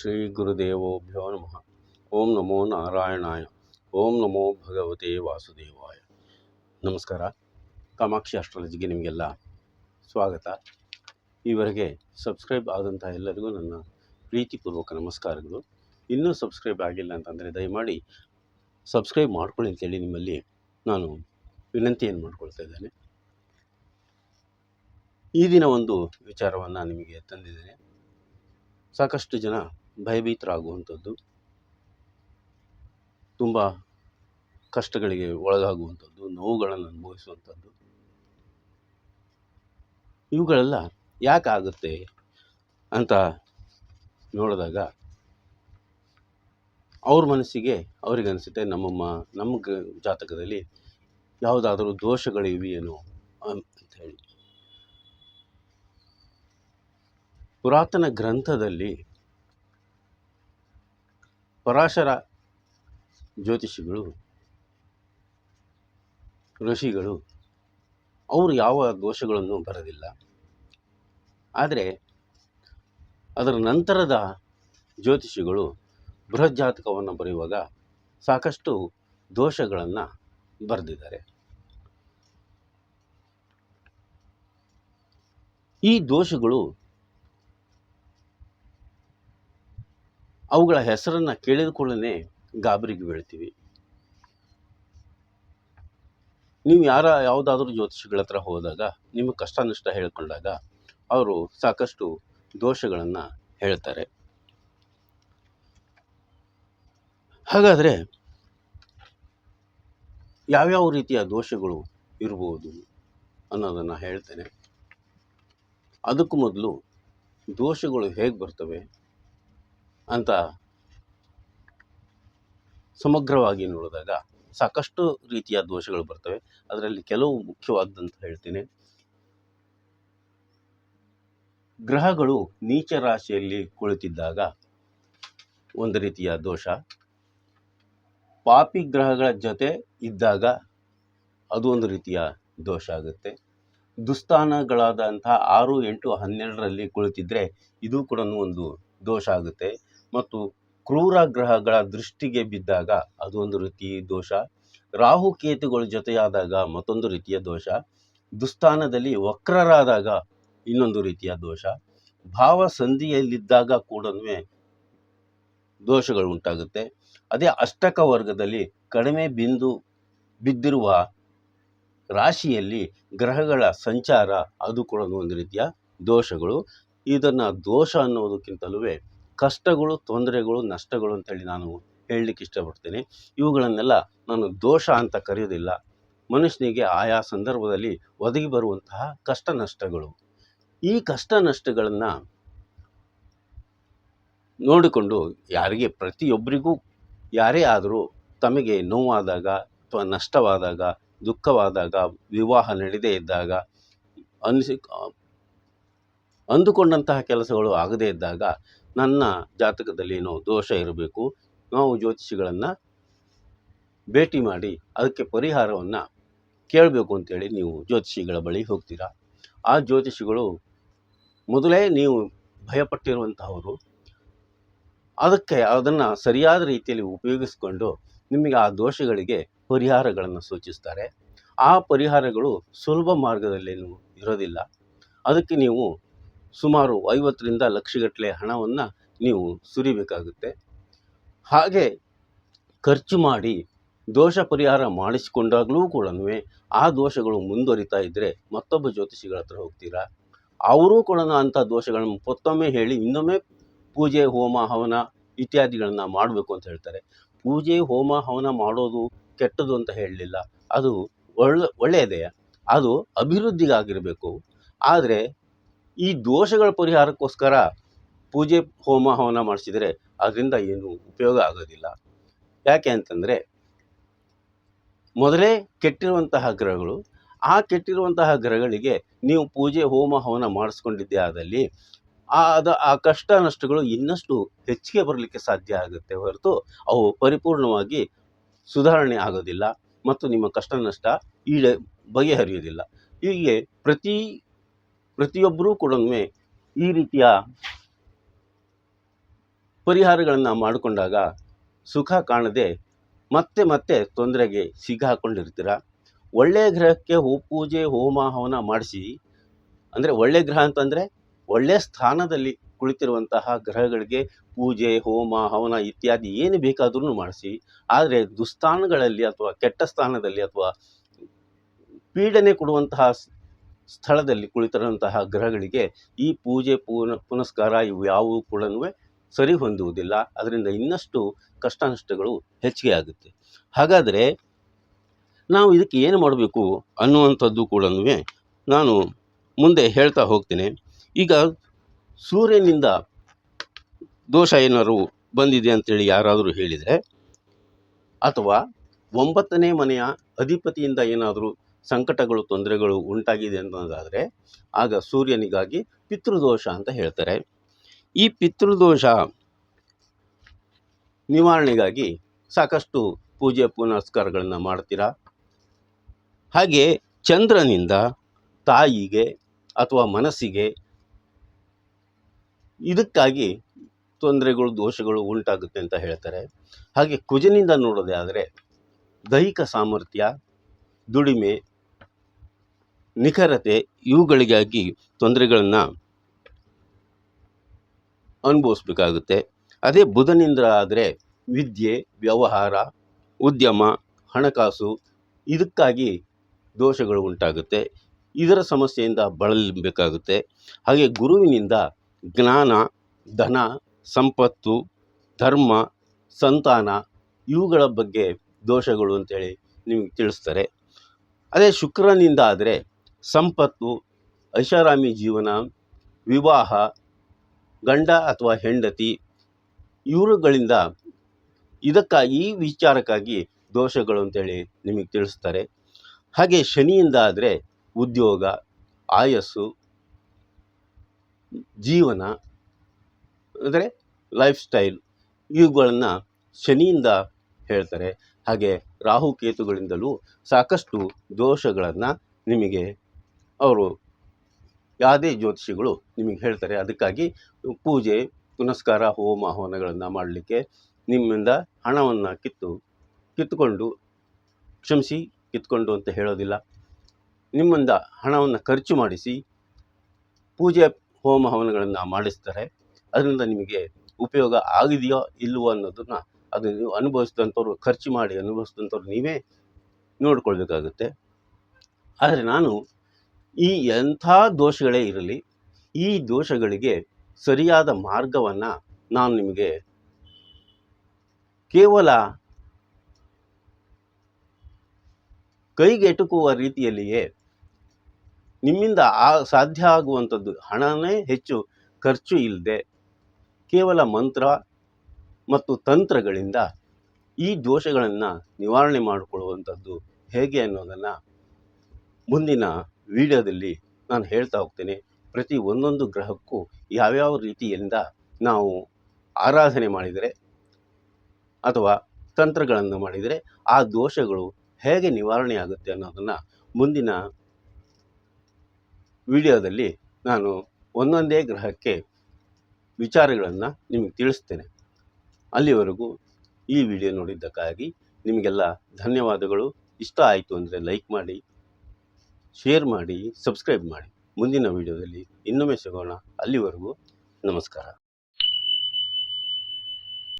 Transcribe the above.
ಶ್ರೀ ಗುರುದೇವೋಭ್ಯೋ ನಮಃ. ಓಂ ನಮೋ ನಾರಾಯಣಾಯ. ಓಂ ನಮೋ ಭಗವತೆ ವಾಸುದೇವಾಯ. ನಮಸ್ಕಾರ. ಕಾಮಾಕ್ಷಿ ಅಸ್ಟ್ರಾಲಜಿಗೆ ನಿಮಗೆಲ್ಲ ಸ್ವಾಗತ. ಈವರೆಗೆ ಸಬ್ಸ್ಕ್ರೈಬ್ ಆದಂಥ ಎಲ್ಲರಿಗೂ ನನ್ನ ಪ್ರೀತಿಪೂರ್ವಕ ನಮಸ್ಕಾರಗಳು. ಇನ್ನೂ ಸಬ್ಸ್ಕ್ರೈಬ್ ಆಗಿಲ್ಲ ಅಂತಂದರೆ ದಯಮಾಡಿ ಸಬ್ಸ್ಕ್ರೈಬ್ ಮಾಡ್ಕೊಳ್ಳಿ ಅಂತೇಳಿ ನಿಮ್ಮಲ್ಲಿ ನಾನು ವಿನಂತಿಯನ್ನು ಮಾಡ್ಕೊಳ್ತಾ ಇದ್ದೇನೆ. ಈ ದಿನ ಒಂದು ವಿಚಾರವನ್ನು ನಿಮಗೆ ತಂದಿದ್ದೇನೆ. ಸಾಕಷ್ಟು ಜನ ಭಯಭೀತರಾಗುವಂಥದ್ದು, ತುಂಬ ಕಷ್ಟಗಳಿಗೆ ಒಳಗಾಗುವಂಥದ್ದು, ನೋವುಗಳನ್ನು ಅನುಭವಿಸುವಂಥದ್ದು. ಇವುಗಳೆಲ್ಲ ಯಾಕೆ ಆಗುತ್ತೆ ಅಂತ ನೋಡಿದಾಗ ಅವ್ರ ಮನಸ್ಸಿಗೆ ಅವ್ರಿಗೆ ಅನಿಸುತ್ತೆ ನಮ್ಮಮ್ಮ ನಮ್ಮ ಜಾತಕದಲ್ಲಿ ಯಾವುದಾದ್ರೂ ದೋಷಗಳಿವೆಯೇನೋ ಅಂತ ಹೇಳಿ. ಪುರಾತನ ಗ್ರಂಥದಲ್ಲಿ ಪರಾಶರ ಜ್ಯೋತಿಷಿಗಳು, ಋಷಿಗಳು, ಅವರು ಯಾವ ದೋಷಗಳನ್ನು ಬರೆದಿಲ್ಲ. ಆದರೆ ಅದರ ನಂತರದ ಜ್ಯೋತಿಷಿಗಳು ಬೃಹತ್ ಜಾತಕವನ್ನು ಬರೆಯುವಾಗ ಸಾಕಷ್ಟು ದೋಷಗಳನ್ನು ಬರೆದಿದ್ದಾರೆ. ಈ ದೋಷಗಳು ಅವುಗಳ ಹೆಸರನ್ನು ಕೇಳಿದ ಕೂಡಲೇ ಗಾಬರಿಗೆ ಬೀಳ್ತೀವಿ. ನೀವು ಯಾರ ಯಾವುದಾದ್ರೂ ಜ್ಯೋತಿಷಿಗಳ ಹತ್ರ ಹೋದಾಗ, ನಿಮ್ಮ ಕಷ್ಟ ನಷ್ಟ ಹೇಳಿಕೊಂಡಾಗ ಅವರು ಸಾಕಷ್ಟು ದೋಷಗಳನ್ನು ಹೇಳ್ತಾರೆ. ಹಾಗಾದರೆ ಯಾವ್ಯಾವ ರೀತಿಯ ದೋಷಗಳು ಇರ್ಬೋದು ಅನ್ನೋದನ್ನು ಹೇಳ್ತೇನೆ. ಅದಕ್ಕೂ ಮೊದಲು ದೋಷಗಳು ಹೇಗೆ ಬರ್ತವೆ? ಅಂತ ಸಮಗ್ರವಾಗಿ ನೋಡಿದಾಗ ಸಾಕಷ್ಟು ರೀತಿಯ ದೋಷಗಳು ಬರ್ತವೆ. ಅದರಲ್ಲಿ ಕೆಲವು ಮುಖ್ಯವಾದಂತ ಹೇಳ್ತೀನಿ. ಗ್ರಹಗಳು ನೀಚ ರಾಶಿಯಲ್ಲಿ ಕುಳಿತಿದ್ದಾಗ ಒಂದು ರೀತಿಯ ದೋಷ. ಪಾಪಿ ಗ್ರಹಗಳ ಜೊತೆ ಇದ್ದಾಗ ಅದು ಒಂದು ರೀತಿಯ ದೋಷ ಆಗುತ್ತೆ. ದುಸ್ಥಾನಗಳಾದಂಥ ಆರು ಎಂಟು ಹನ್ನೆರಡರಲ್ಲಿ ಕುಳಿತಿದ್ರೆ ಇದು ಕೂಡ ಒಂದು ದೋಷ ಆಗುತ್ತೆ. ಮತ್ತು ಕ್ರೂರ ಗ್ರಹಗಳ ದೃಷ್ಟಿಗೆ ಬಿದ್ದಾಗ ಅದೊಂದು ರೀತಿ ದೋಷ. ರಾಹು ಕೇತುಗಳ ಜೊತೆಯಾದಾಗ ಮತ್ತೊಂದು ರೀತಿಯ ದೋಷ. ದುಸ್ಥಾನದಲ್ಲಿ ವಕ್ರರಾದಾಗ ಇನ್ನೊಂದು ರೀತಿಯ ದೋಷ. ಭಾವ ಸಂಧಿಯಲ್ಲಿದ್ದಾಗ ಕೂಡ ದೋಷಗಳು ಉಂಟಾಗುತ್ತೆ. ಅದೇ ಅಷ್ಟಕ ವರ್ಗದಲ್ಲಿ ಕಡಿಮೆ ಬಿಂದು ಬಿದ್ದಿರುವ ರಾಶಿಯಲ್ಲಿ ಗ್ರಹಗಳ ಸಂಚಾರ ಅದು ಕೂಡ ಒಂದು ರೀತಿಯ ದೋಷಗಳು. ಇದನ್ನು ದೋಷ ಅನ್ನೋದಕ್ಕಿಂತಲೂ ಕಷ್ಟಗಳು, ತೊಂದರೆಗಳು, ನಷ್ಟಗಳು ಅಂತೇಳಿ ನಾನು ಹೇಳಲಿಕ್ಕೆ ಇಷ್ಟಪಡ್ತೇನೆ. ಇವುಗಳನ್ನೆಲ್ಲ ನಾನು ದೋಷ ಅಂತ ಕರೆಯೋದಿಲ್ಲ ಮನುಷ್ಯನಿಗೆ ಆಯಾ ಸಂದರ್ಭದಲ್ಲಿ ಒದಗಿ ಬರುವಂತಹ ಕಷ್ಟ ನಷ್ಟಗಳು. ಈ ಕಷ್ಟ ನಷ್ಟಗಳನ್ನು ನೋಡಿಕೊಂಡು ಯಾರಿಗೆ ಪ್ರತಿಯೊಬ್ಬರಿಗೂ ಯಾರೇ ಆದರೂ ತಮಗೆ ನೋವಾದಾಗ ಅಥವಾ ನಷ್ಟವಾದಾಗ, ದುಃಖವಾದಾಗ, ವಿವಾಹ ನಡೆದೇ ಇದ್ದಾಗ ಅನಿಸಿ ಅಂದುಕೊಂಡಂತಹ ಕೆಲಸಗಳು ಆಗದೇ ಇದ್ದಾಗ ನನ್ನ ಜಾತಕದಲ್ಲಿ ಏನೋ ದೋಷ ಇರಬೇಕು. ನಾವು ಜ್ಯೋತಿಷಿಗಳನ್ನು ಭೇಟಿ ಮಾಡಿ ಅದಕ್ಕೆ ಪರಿಹಾರವನ್ನು ಕೇಳಬೇಕು ಅಂತೇಳಿ ನೀವು ಜ್ಯೋತಿಷಿಗಳ ಬಳಿ ಹೋಗ್ತೀರಾ? ಆ ಜ್ಯೋತಿಷಿಗಳು ಮೊದಲೇ ನೀವು ಭಯಪಟ್ಟಿರುವಂತಹವರು. ಅದಕ್ಕೆ ಅದನ್ನು ಸರಿಯಾದ ರೀತಿಯಲ್ಲಿ ಉಪಯೋಗಿಸಿಕೊಂಡು ನಿಮಗೆ ಆ ದೋಷಗಳಿಗೆ ಪರಿಹಾರಗಳನ್ನು ಸೂಚಿಸ್ತಾರೆ. ಆ ಪರಿಹಾರಗಳು ಸುಲಭ ಮಾರ್ಗದಲ್ಲಿ ಇರೋದಿಲ್ಲ. ಅದಕ್ಕೆ ನೀವು ಸುಮಾರು ಐವತ್ತರಿಂದ ಲಕ್ಷಗಟ್ಟಲೆ ಹಣವನ್ನು ನೀವು ಸುರಿಬೇಕಾಗುತ್ತೆ. ಹಾಗೆ ಖರ್ಚು ಮಾಡಿ ದೋಷ ಪರಿಹಾರ ಮಾಡಿಸಿಕೊಂಡಾಗಲೂ ಕೂಡ ಆ ದೋಷಗಳು ಮುಂದುವರಿತಾ ಇದ್ದರೆ ಮತ್ತೊಬ್ಬ ಜ್ಯೋತಿಷಿಗಳ ಹತ್ರ ಹೋಗ್ತೀರಾ? ಅವರೂ ಕೂಡ ಅಂಥ ದೋಷಗಳನ್ನು ಮತ್ತೊಮ್ಮೆ ಹೇಳಿ ಇನ್ನೊಮ್ಮೆ ಪೂಜೆ, ಹೋಮ, ಹವನ ಇತ್ಯಾದಿಗಳನ್ನು ಮಾಡಬೇಕು ಅಂತ ಹೇಳ್ತಾರೆ. ಪೂಜೆ, ಹೋಮ, ಹವನ ಮಾಡೋದು ಕೆಟ್ಟದು ಅಂತ ಹೇಳಲಿಲ್ಲ. ಅದು ಒಳ್ಳೆ ಒಳ್ಳೆಯದೇ ಅದು ಅಭಿವೃದ್ಧಿಗಾಗಿರಬೇಕು. ಆದರೆ ಈ ದೋಷಗಳ ಪರಿಹಾರಕ್ಕೋಸ್ಕರ ಪೂಜೆ ಹೋಮ ಹವನ ಮಾಡಿಸಿದರೆ ಅದರಿಂದ ಏನು ಉಪಯೋಗ ಆಗೋದಿಲ್ಲ. ಯಾಕೆ ಅಂತಂದರೆ, ಮೊದಲೇ ಕೆಟ್ಟಿರುವಂತಹ ಗ್ರಹಗಳು, ಆ ಕೆಟ್ಟಿರುವಂತಹ ಗ್ರಹಗಳಿಗೆ ನೀವು ಪೂಜೆ ಹೋಮ ಹವನ ಮಾಡಿಸ್ಕೊಂಡಿದ್ದೇ ಆದಲ್ಲಿ ಆ ಅದ ಆ ಕಷ್ಟ ನಷ್ಟಗಳು ಇನ್ನಷ್ಟು ಹೆಚ್ಚಿಗೆ ಬರಲಿಕ್ಕೆ ಸಾಧ್ಯ ಆಗುತ್ತೆ ಹೊರತು ಅವು ಪರಿಪೂರ್ಣವಾಗಿ ಸುಧಾರಣೆ ಆಗೋದಿಲ್ಲ ಮತ್ತು ನಿಮ್ಮ ಕಷ್ಟ ನಷ್ಟ ಈಡೆ ಬಗೆಹರಿಯೋದಿಲ್ಲ ಹೀಗೆ ಪ್ರತಿ ಪ್ರತಿಯೊಬ್ಬರೂ ಕೂಡ ಈ ರೀತಿಯ ಪರಿಹಾರಗಳನ್ನು ಮಾಡಿಕೊಂಡಾಗ ಸುಖ ಕಾಣದೆ ಮತ್ತೆ ಮತ್ತೆ ತೊಂದರೆಗೆ ಸಿಗಾಕೊಂಡಿರ್ತೀರ ಒಳ್ಳೆಯ ಗ್ರಹಕ್ಕೆ ಹೋ, ಪೂಜೆ, ಹೋಮ, ಹವನ ಮಾಡಿಸಿ, ಅಂದರೆ ಒಳ್ಳೆಯ ಗ್ರಹ ಅಂತಂದರೆ ಒಳ್ಳೆಯ ಸ್ಥಾನದಲ್ಲಿ ಕುಳಿತಿರುವಂತಹ ಗ್ರಹಗಳಿಗೆ ಪೂಜೆ, ಹೋಮ, ಹವನ ಇತ್ಯಾದಿ ಏನು ಬೇಕಾದ್ರೂ ಮಾಡಿಸಿ, ಆದರೆ ದುಸ್ಥಾನಗಳಲ್ಲಿ ಅಥವಾ ಕೆಟ್ಟ ಸ್ಥಾನದಲ್ಲಿ ಅಥವಾ ಪೀಡನೆ ಕೊಡುವಂತಹ ಸ್ಥಳದಲ್ಲಿ ಕುಳಿತಿರುವಂತಹ ಗ್ರಹಗಳಿಗೆ ಈ ಪೂಜೆ ಪೂನ ಪುನಸ್ಕಾರ ಇವು ಯಾವುವು ಕೂಡ ಸರಿ ಹೊಂದುವುದಿಲ್ಲ ಅದರಿಂದ ಇನ್ನಷ್ಟು ಕಷ್ಟ ನಷ್ಟಗಳು ಹೆಚ್ಚಿಗೆ ಆಗುತ್ತೆ. ಹಾಗಾದರೆ ನಾವು ಇದಕ್ಕೆ ಏನು ಮಾಡಬೇಕು ಅನ್ನುವಂಥದ್ದು ಕೂಡ ನಾನು ಮುಂದೆ ಹೇಳ್ತಾ ಹೋಗ್ತೇನೆ. ಈಗ ಸೂರ್ಯನಿಂದ ದೋಷ ಏನಾದರೂ ಬಂದಿದೆ ಅಂತೇಳಿ ಯಾರಾದರೂ ಹೇಳಿದರೆ ಅಥವಾ ಒಂಬತ್ತನೇ ಮನೆಯ ಅಧಿಪತಿಯಿಂದ ಏನಾದರೂ ಸಂಕಟಗಳು, ತೊಂದರೆಗಳು ಉಂಟಾಗಿದೆ ಅನ್ನೋದಾದರೆ ಆಗ ಸೂರ್ಯನಿಗಾಗಿ ಪಿತೃದೋಷ ಅಂತ ಹೇಳ್ತಾರೆ. ಈ ಪಿತೃದೋಷ ನಿವಾರಣೆಗಾಗಿ ಸಾಕಷ್ಟು ಪೂಜೆ, ಪುನಸ್ಕಾರಗಳನ್ನು ಮಾಡ್ತೀರಾ? ಹಾಗೆ ಚಂದ್ರನಿಂದ ತಾಯಿಗೆ ಅಥವಾ ಮನಸ್ಸಿಗೆ ಇದಕ್ಕಾಗಿ ತೊಂದರೆಗಳು, ದೋಷಗಳು ಉಂಟಾಗುತ್ತೆ ಅಂತ ಹೇಳ್ತಾರೆ. ಹಾಗೆ ಕುಜನಿಂದ ನೋಡೋದೇ ಆದರೆ ದೈಹಿಕ ಸಾಮರ್ಥ್ಯ, ದುಡಿಮೆ ನಿಖರತೆ ಇವುಗಳಿಗಾಗಿ ತೊಂದರೆಗಳನ್ನು ಅನುಭವಿಸ್ಬೇಕಾಗುತ್ತೆ. ಅದೇ ಬುಧನಿಂದ ಆದರೆ ವಿದ್ಯೆ, ವ್ಯವಹಾರ, ಉದ್ಯಮ, ಹಣಕಾಸು ಇದಕ್ಕಾಗಿ ದೋಷಗಳು ಉಂಟಾಗುತ್ತೆ. ಇದರ ಸಮಸ್ಯೆಯಿಂದ ಬಳಲಬೇಕಾಗುತ್ತೆ. ಹಾಗೆ ಗುರುವಿನಿಂದ ಜ್ಞಾನ, ಧನ, ಸಂಪತ್ತು, ಧರ್ಮ, ಸಂತಾನ ಇವುಗಳ ಬಗ್ಗೆ ದೋಷಗಳು ಅಂತೇಳಿ ನಿಮಗೆ ತಿಳಿಸ್ತಾರೆ. ಅದೇ ಶುಕ್ರನಿಂದ ಆದರೆ ಸಂಪತ್ತು, ಐಷಾರಾಮಿ ಜೀವನ, ವಿವಾಹ, ಗಂಡ ಅಥವಾ ಹೆಂಡತಿ, ಇವರುಗಳಿಂದ ಇದಕ್ಕಾಗಿ ಈ ವಿಚಾರಕ್ಕಾಗಿ ದೋಷಗಳು ಅಂತೇಳಿ ನಿಮಗೆ ತಿಳಿಸ್ತಾರೆ. ಹಾಗೆ ಶನಿಯಿಂದ ಆದರೆ ಉದ್ಯೋಗ, ಆಯಸ್ಸು, ಜೀವನ, ಅಂದರೆ ಲೈಫ್ ಸ್ಟೈಲ್ ಇವುಗಳನ್ನು ಶನಿಯಿಂದ ಹೇಳ್ತಾರೆ. ಹಾಗೆ ರಾಹು ಕೇತುಗಳಿಂದಲೂ ಸಾಕಷ್ಟು ದೋಷಗಳನ್ನು ನಿಮಗೆ ಅವರು ಯಾವುದೇ ಜ್ಯೋತಿಷಿಗಳು ನಿಮಗೆ ಹೇಳ್ತಾರೆ. ಅದಕ್ಕಾಗಿ ಪೂಜೆ, ಪುನಸ್ಕಾರ, ಹೋಮ ಹವನಗಳನ್ನು ಮಾಡಲಿಕ್ಕೆ ನಿಮ್ಮಿಂದ ಹಣವನ್ನು ಕಿತ್ತು, ಕಿತ್ತುಕೊಂಡು, ಕ್ಷಮಿಸಿ ಕಿತ್ಕೊಂಡು ಅಂತ ಹೇಳೋದಿಲ್ಲ. ನಿಮ್ಮಿಂದ ಹಣವನ್ನು ಖರ್ಚು ಮಾಡಿಸಿ ಪೂಜೆ, ಹೋಮ ಹವನಗಳನ್ನು ಮಾಡಿಸ್ತಾರೆ. ಅದರಿಂದ ನಿಮಗೆ ಉಪಯೋಗ ಆಗಿದೆಯೋ ಇಲ್ಲವೋ ಅನ್ನೋದನ್ನು ಅದು ನೀವು ಅನುಭವಿಸಿದಂಥವ್ರು, ಖರ್ಚು ಮಾಡಿ ಅನುಭವಿಸಿದಂಥವ್ರು ನೀವೇ ನೋಡ್ಕೊಳ್ಬೇಕಾಗುತ್ತೆ. ಆದರೆ ನಾನು ಈ ಎಂಥ ದೋಷಗಳೇ ಇರಲಿ, ಈ ದೋಷಗಳಿಗೆ ಸರಿಯಾದ ಮಾರ್ಗವನ್ನು ನಾನು ನಿಮಗೆ ಕೇವಲ ಕೈಗೆಟುಕುವ ರೀತಿಯಲ್ಲಿಯೇ ನಿಮ್ಮಿಂದ ಆ ಸಾಧ್ಯ ಆಗುವಂಥದ್ದು ಹಣನೇ ಹೆಚ್ಚು ಖರ್ಚು ಇಲ್ಲದೆ ಕೇವಲ ಮಂತ್ರ ಮತ್ತು ತಂತ್ರಗಳಿಂದ ಈ ದೋಷಗಳನ್ನು ನಿವಾರಣೆ ಮಾಡಿಕೊಳ್ಳುವಂಥದ್ದು ಹೇಗೆ ಅನ್ನೋದನ್ನು ಮುಂದಿನ ವಿಡಿಯೋದಲ್ಲಿ ನಾನು ಹೇಳ್ತಾ ಹೋಗ್ತೇನೆ, ಪ್ರತಿ ಒಂದೊಂದು ಗ್ರಹಕ್ಕೂ ಯಾವ್ಯಾವ ರೀತಿಯಿಂದ ನಾವು ಆರಾಧನೆ ಮಾಡಿದರೆ ಅಥವಾ ತಂತ್ರಗಳನ್ನು ಮಾಡಿದರೆ ಆ ದೋಷಗಳು ಹೇಗೆ ನಿವಾರಣೆ ಆಗುತ್ತೆ ಅನ್ನೋದನ್ನು ಮುಂದಿನ ವಿಡಿಯೋದಲ್ಲಿ ನಾನು ಒಂದೊಂದೇ ಗ್ರಹಕ್ಕೆ ವಿಚಾರಗಳನ್ನು ನಿಮಗೆ ತಿಳಿಸ್ತೇನೆ. ಅಲ್ಲಿವರೆಗೂ ಈ ವಿಡಿಯೋ ನೋಡಿದ್ದಕ್ಕಾಗಿ ನಿಮಗೆಲ್ಲ ಧನ್ಯವಾದಗಳು. ಇಷ್ಟ ಆಯಿತು ಅಂದರೆ ಲೈಕ್ ಮಾಡಿ ಶೇರ್ ಮಾಡಿ ಸಬ್ಸ್ಕ್ರೈಬ್ ಮಾಡಿ. ಮುಂದಿನ ವೀಡಿಯೋದಲ್ಲಿ ಇನ್ನೊಮ್ಮೆ ಸಿಗೋಣ. ಅಲ್ಲಿವರೆಗೂ ನಮಸ್ಕಾರ.